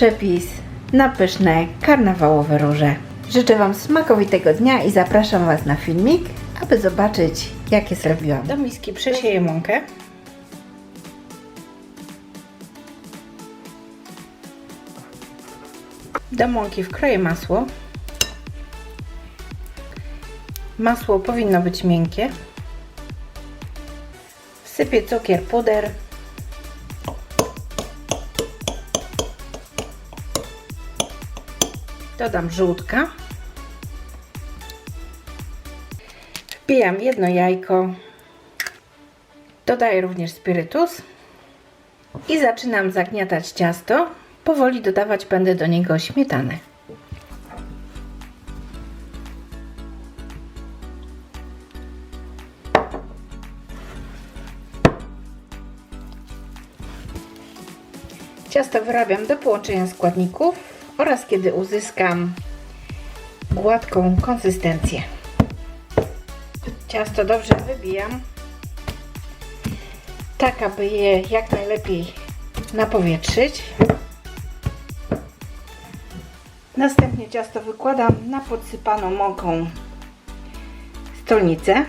Przepis na pyszne karnawałowe róże. Życzę Wam smakowitego dnia i zapraszam Was na filmik, aby zobaczyć jakie zrobiłam. Do miski przesieję mąkę. Do mąki wkroję masło. Masło powinno być miękkie. Wsypię cukier, puder. Dodam żółtka. Wbijam jedno jajko. Dodaję również spirytus. I zaczynam zagniatać ciasto. Powoli dodawać będę do niego śmietanę. Ciasto wyrabiam do połączenia składników oraz kiedy uzyskam gładką konsystencję. Ciasto dobrze wybijam, tak aby je jak najlepiej napowietrzyć. Następnie ciasto wykładam na podsypaną mąką stolnicę.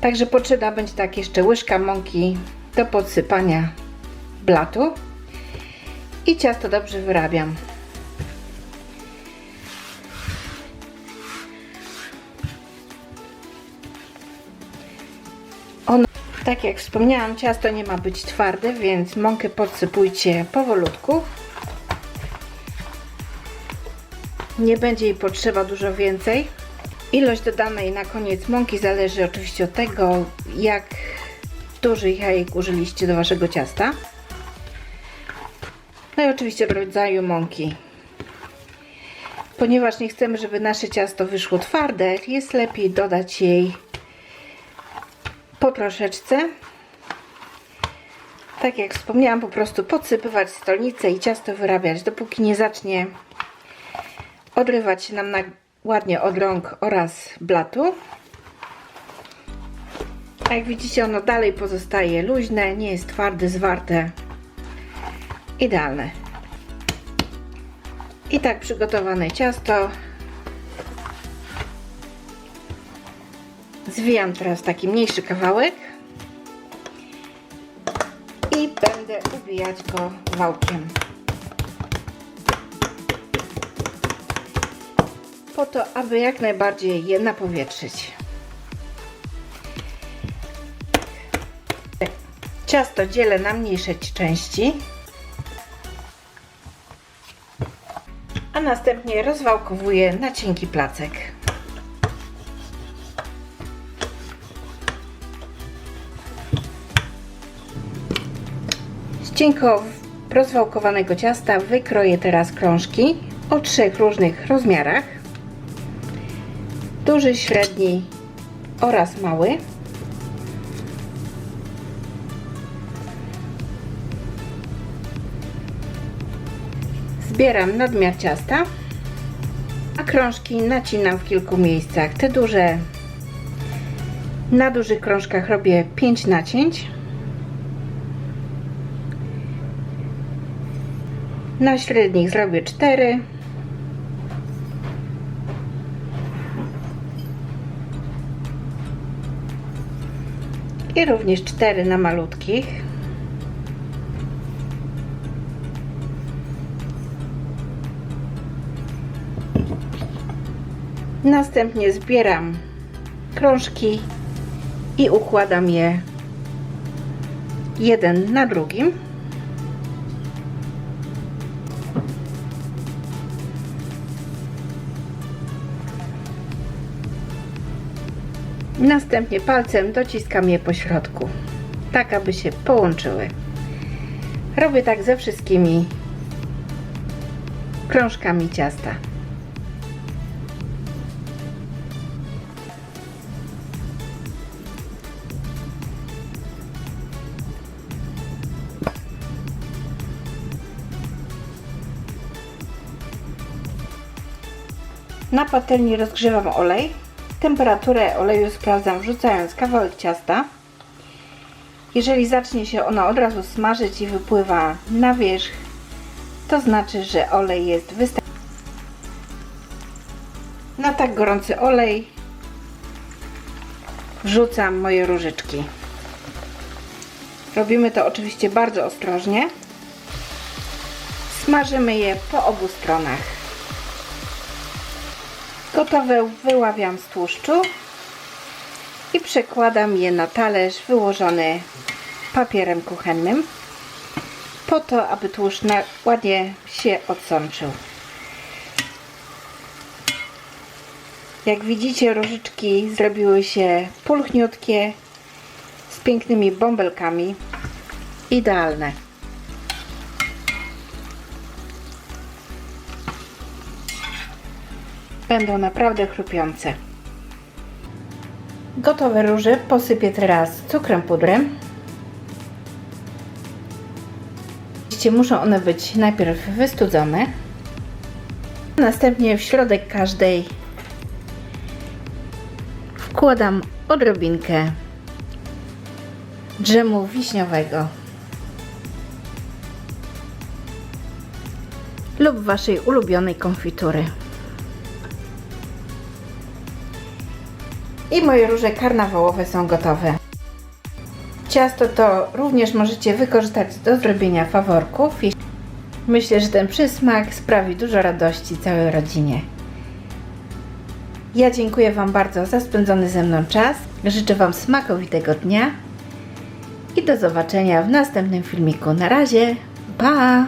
Także potrzebna będzie tak jeszcze łyżka mąki do podsypania blatu i ciasto dobrze wyrabiam. Ono, tak jak wspomniałam, ciasto nie ma być twarde, więc mąkę podsypujcie powolutku. Nie będzie jej potrzeba dużo więcej. Ilość dodanej na koniec mąki zależy oczywiście od tego, jak duży jajek użyliście do Waszego ciasta. No i oczywiście rodzaju mąki. Ponieważ nie chcemy, żeby nasze ciasto wyszło twarde, jest lepiej dodać jej po troszeczce. Tak jak wspomniałam, po prostu podsypywać stolnicę i ciasto wyrabiać, dopóki nie zacznie odrywać się nam na ładnie od rąk oraz blatu. A jak widzicie, ono dalej pozostaje luźne, nie jest twarde, zwarte. Idealne. I tak przygotowane ciasto zwijam teraz taki mniejszy kawałek i będę ubijać go wałkiem. po to, aby jak najbardziej je napowietrzyć. Ciasto dzielę na mniejsze części, a następnie rozwałkowuję na cienki placek. Z cienko rozwałkowanego ciasta wykroję teraz krążki o trzech różnych rozmiarach duży, średni oraz mały. Zbieram nadmiar ciasta, a krążki nacinam w kilku miejscach. Te duże, na dużych krążkach robię 5 nacięć. Na średnich zrobię 4. i również cztery na malutkich. Następnie zbieram krążki i układam je jeden na drugim. Następnie palcem dociskam je po środku, tak aby się połączyły. Robię tak ze wszystkimi krążkami ciasta. Na patelni rozgrzewam olej Temperaturę oleju sprawdzam wrzucając kawałek ciasta. Jeżeli zacznie się ona od razu smażyć i wypływa na wierzch, to znaczy, że olej jest wystarczający. Na tak gorący olej wrzucam moje różyczki. Robimy to oczywiście bardzo ostrożnie. Smażymy je po obu stronach. Gotowe wyławiam z tłuszczu i przekładam je na talerz wyłożony papierem kuchennym po to, aby tłuszcz ładnie się odsączył. Jak widzicie, różyczki zrobiły się pulchniutkie, z pięknymi bąbelkami. Idealne. Będą naprawdę chrupiące. Gotowe róże posypię teraz cukrem pudrem. Oczywiście muszą one być najpierw wystudzone. Następnie w środek każdej wkładam odrobinkę dżemu wiśniowego lub waszej ulubionej konfitury. I moje róże karnawałowe są gotowe. Ciasto to również możecie wykorzystać do zrobienia faworków. Myślę, że ten przysmak sprawi dużo radości całej rodzinie. Ja dziękuję Wam bardzo za spędzony ze mną czas. Życzę Wam smakowitego dnia i do zobaczenia w następnym filmiku. Na razie, pa!